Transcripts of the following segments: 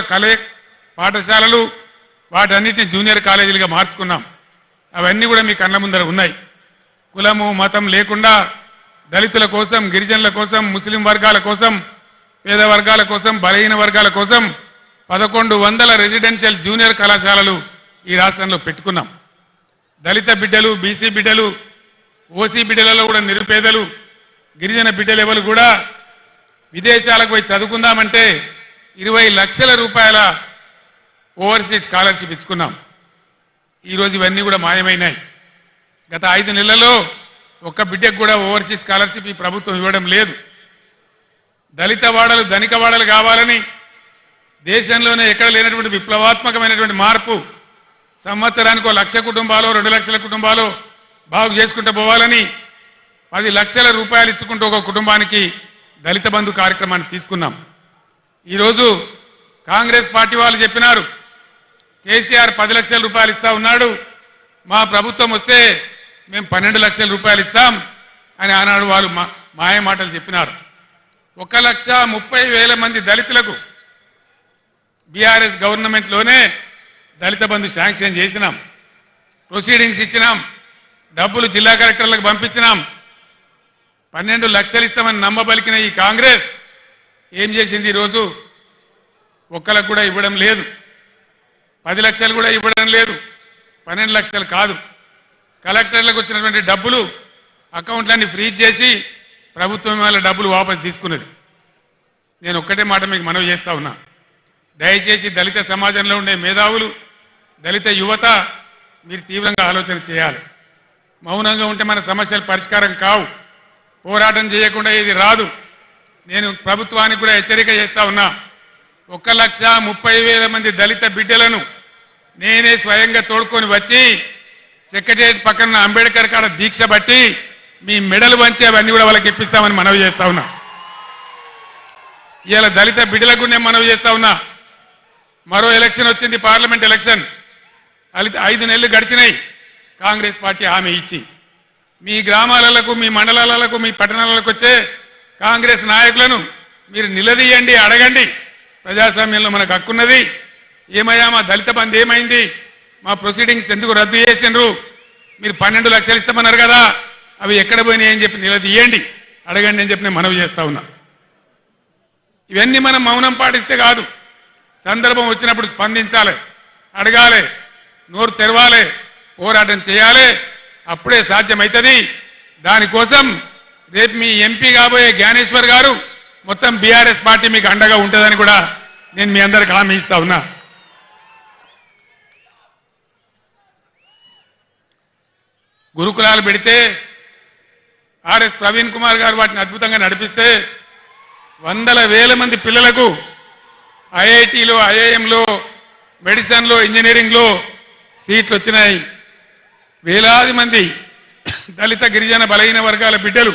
కలే పాఠశాలలు వాటన్నిటిని జూనియర్ కాలేజీలుగా మార్చుకున్నాం. అవన్నీ కూడా మీ కళ్ళ ముందర ఉన్నాయి. కులము మతం లేకుండా దళితుల కోసం గిరిజనుల కోసం ముస్లిం వర్గాల కోసం పేద వర్గాల కోసం బలహీన వర్గాల కోసం పదకొండు వందల రెసిడెన్షియల్ జూనియర్ కళాశాలలు ఈ రాష్ట్రంలో పెట్టుకున్నాం. దళిత బిడ్డలు బీసీ బిడ్డలు ఓసీ బిడ్డలలో కూడా నిరుపేదలు గిరిజన బిడ్డలు ఎవరు కూడా విదేశాలకు పోయి చదువుకుందామంటే ఇరవై లక్షల రూపాయల ఓవర్సీస్ స్కాలర్షిప్ ఇచ్చుకున్నాం. ఈరోజు ఇవన్నీ కూడా మాయమైనాయి. గత ఐదు నెలల్లో ఒక్క బిడ్డకు కూడా ఓవర్సీస్ స్కాలర్షిప్ ఈ ప్రభుత్వం ఇవ్వడం లేదు. దళిత వాడలు ధనిక వాడలు కావాలని దేశంలోనే ఎక్కడ లేనటువంటి విప్లవాత్మకమైనటువంటి మార్పు సంవత్సరానికి ఒక లక్ష కుటుంబాలు రెండు లక్షల కుటుంబాలు బాగు చేసుకుంటూ పోవాలని పది లక్షల రూపాయలు ఇచ్చుకుంటూ ఒక కుటుంబానికి దళిత బంధు కార్యక్రమాన్ని తీసుకున్నాం. ఈరోజు కాంగ్రెస్ పార్టీ వాళ్ళు చెప్పినారు కేసీఆర్ పది లక్షల రూపాయలు ఇస్తా ఉన్నాడు మా ప్రభుత్వం వస్తే మేము పన్నెండు లక్షల రూపాయలు ఇస్తాం అని ఆనాడు వాళ్ళు మా మాయ మాటలు చెప్పినారు. ఒక లక్ష ముప్పై వేల మంది దళితులకు బీఆర్ఎస్ గవర్నమెంట్లోనే దళిత బంధు శాంక్షన్ చేసినాం. ప్రొసీడింగ్స్ ఇచ్చినాం డబ్బులు జిల్లా కలెక్టర్లకు పంపించినాం. పన్నెండు లక్షలు ఇస్తామని నమ్మబలికిన ఈ కాంగ్రెస్ ఏం చేసింది ఈరోజు? ఒక్కలకు కూడా ఇవ్వడం లేదు. పది లక్షలు కూడా ఇవ్వడం లేదు. పన్నెండు లక్షలు కాదు. కలెక్టర్లకు వచ్చినటువంటి డబ్బులు అకౌంట్లన్నీ ఫ్రీజ్ చేసి ప్రభుత్వం వాళ్ళ డబ్బులు వాపసు తీసుకున్నది. నేను ఒక్కటే మాట మీకు మనవి చేస్తా ఉన్నా. దయచేసి దళిత సమాజంలో ఉండే మేధావులు దళిత యువత మీరు తీవ్రంగా ఆలోచన చేయాలి. మౌనంగా ఉంటే మన సమస్యలు పరిష్కారం కావు. పోరాటం చేయకుండా ఇది రాదు. నేను ప్రభుత్వానికి కూడా హెచ్చరిక చేస్తా ఉన్నా. ఒక లక్ష ముప్పై వేల మంది దళిత బిడ్డలను నేనే స్వయంగా తోడుకొని వచ్చి సెక్రటరియట్ పక్కన అంబేద్కర్ కాడ దీక్ష బట్టి మీ మెడలు వంచి అవన్నీ కూడా వాళ్ళకి ఇప్పిస్తామని మనవి చేస్తా ఉన్నా. ఇలా దళిత బిడ్డలకు నేను మనవి చేస్తా ఉన్నా. మరో ఎలక్షన్ వచ్చింది పార్లమెంట్ ఎలక్షన్. ఐదు నెలలు గడిచినాయి కాంగ్రెస్ పార్టీ హామీ ఇచ్చి. మీ గ్రామాలకు మీ మండలాలకు మీ పట్టణాలకు వచ్చే కాంగ్రెస్ నాయకులను మీరు నిలదీయండి అడగండి. ప్రజాస్వామ్యంలో మనకు హక్కున్నది. ఏమయ్యా మా దళిత బంధు ఏమైంది? మా ప్రొసీడింగ్స్ ఎందుకు రద్దు చేసిండ్రు? మీరు పన్నెండు లక్షలు ఇస్తామన్నారు కదా అవి ఎక్కడ పోయినాయి అని చెప్పి నిలదీయండి. అడగండి అని చెప్పి నేను మనవి చేస్తా ఉన్నా. ఇవన్నీ మనం మౌనం పాటిస్తే కాదు. సందర్భం వచ్చినప్పుడు స్పందించాలి అడగాలి నోరు తెరవాలి పోరాటం చేయాలి. అప్పుడే సాధ్యమవుతుంది దానికోసం రేపు మీ ఎంపీ కాబోయే జ్ఞానేశ్వర్ గారు మొత్తం బీఆర్ఎస్ పార్టీ మీకు అండగా ఉంటుందని కూడా నేను మీ అందరికి హామీ ఇస్తా ఉన్నా. గురుకులాలు పెడితే ఆర్ఎస్ ప్రవీణ్ కుమార్ గారు వాటిని అద్భుతంగా నడిపిస్తే వందల వేల మంది పిల్లలకు ఐఐటిలో ఐఐఎంలో మెడిసిన్లో ఇంజనీరింగ్లో సీట్లు వచ్చినాయి. వేలాది మంది దళిత గిరిజన బలహీన వర్గాల బిడ్డలు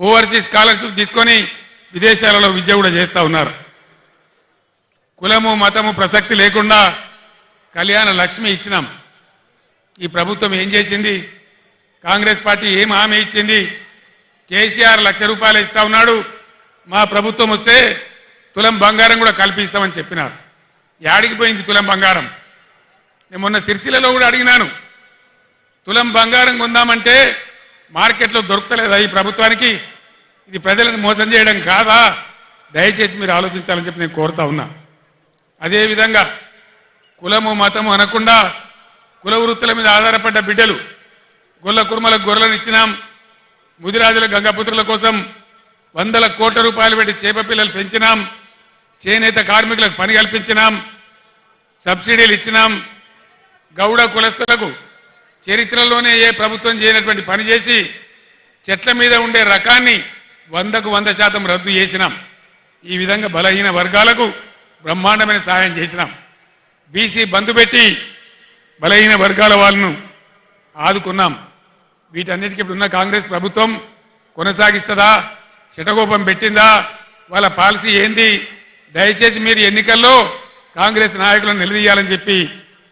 ఓవర్సీస్ స్కాలర్షిప్ తీసుకొని విదేశాలలో విద్య కూడా చేస్తా ఉన్నారు. కులము మతము ప్రసక్తి లేకుండా కళ్యాణ లక్ష్మి ఇచ్చినాం. ఈ ప్రభుత్వం ఏం చేసింది? కాంగ్రెస్ పార్టీ ఏం హామీ ఇచ్చింది? కేసీఆర్ లక్ష రూపాయలు ఇస్తా ఉన్నాడు. మా ప్రభుత్వం వస్తే తులం బంగారం కూడా కల్పిస్తామని చెప్పినారు. యాడికి పోయింది తులం బంగారం? నేను మొన్న సిరిసిల్లలో కూడా అడిగినాను. తులం బంగారం కొందామంటే మార్కెట్లో దొరకలేదా ఈ ప్రభుత్వానికి? ఇది ప్రజలను మోసం చేయడం కాదా? దయచేసి మీరు ఆలోచించాలని చెప్పి నేను కోరుతా ఉన్నా. అదేవిధంగా కులము మతము అనకుండా కుల వృత్తుల మీద ఆధారపడ్డ బిడ్డలు గొల్ల కుర్మలకు గొర్రెలను ఇచ్చినాం. ముదిరాజుల గంగపుత్రుల కోసం వందల కోట్ల రూపాయలు పెట్టి చేప పిల్లలు పెంచినాం. చేనేత కార్మికులకు పని కల్పించినాం. సబ్సిడీలు ఇచ్చినాం. గౌడ కులస్తులకు చరిత్రలోనే ఏ ప్రభుత్వం చేయనటువంటి పని చేసి చెట్ల మీద ఉండే రకాన్ని వందకు వంద శాతం రద్దు చేసినాం. ఈ విధంగా బలహీన వర్గాలకు బ్రహ్మాండమైన సహాయం చేసినాం. బీసీ బంధు పెట్టి బలహీన వర్గాల వాళ్ళను ఆదుకున్నాం. వీటన్నిటికీ ఇప్పుడున్న కాంగ్రెస్ ప్రభుత్వం కొనసాగిస్తుందా? చిటగోపం పెట్టిందా? వాళ్ళ పాలసీ ఏంది? దయచేసి మీరు ఎన్నికల్లో కాంగ్రెస్ నాయకులను నిలదీయాలని చెప్పి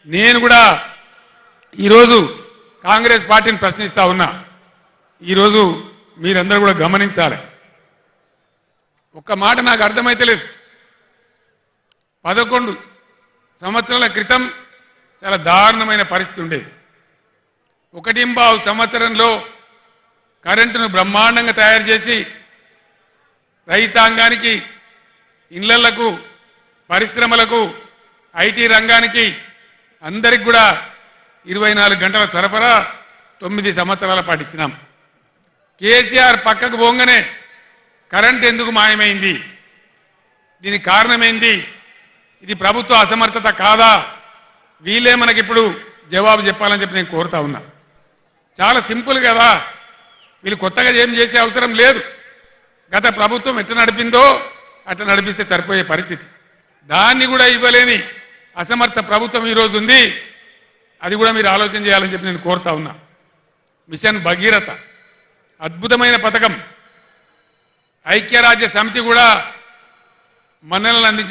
నేను కూడా ఈరోజు కాంగ్రెస్ పార్టీని ప్రశ్నిస్తా ఉన్నా ఈరోజు మీరందరూ కూడా గమనించాలి. ఒక్క మాట నాకు అర్థమైతలేదు పదకొండు సంవత్సరాల క్రితం చాలా దారుణమైన పరిస్థితి ఉండేది. ఒకటింబావు సంవత్సరంలో కరెంటును బ్రహ్మాండంగా తయారు చేసి రైతాంగానికి ఇళ్ళకు పరిశ్రమలకు ఐటీ రంగానికి అందరికి కూడా ఇరవై నాలుగు గంటల సరఫరా తొమ్మిది సంవత్సరాల పాటు ఇచ్చినాం. కేసీఆర్ పక్కకు పోగానే కరెంట్ ఎందుకు మాయమైంది? దీనికి కారణమేంటి ఇది ప్రభుత్వ అసమర్థత కాదా? వీళ్ళే మనకిప్పుడు జవాబు చెప్పాలని చెప్పి నేను కోరుతా ఉన్నా. చాలా సింపుల్ కదా. వీళ్ళు కొత్తగా ఏం చేసే అవసరం లేదు. గత ప్రభుత్వం ఎట్లా నడిపిందో అట్లా నడిపిస్తే సరిపోయే పరిస్థితి. దాన్ని కూడా ఇవ్వలేని అసమర్థ ప్రభుత్వం ఈరోజు ఉంది. అది కూడా మీరు ఆలోచన చేయాలని చెప్పి నేను కోరుతా ఉన్నా. మిషన్ భగీరథ అద్భుతమైన పథకం. ఐక్యరాజ్య సమితి కూడా మనల్ని అందించిన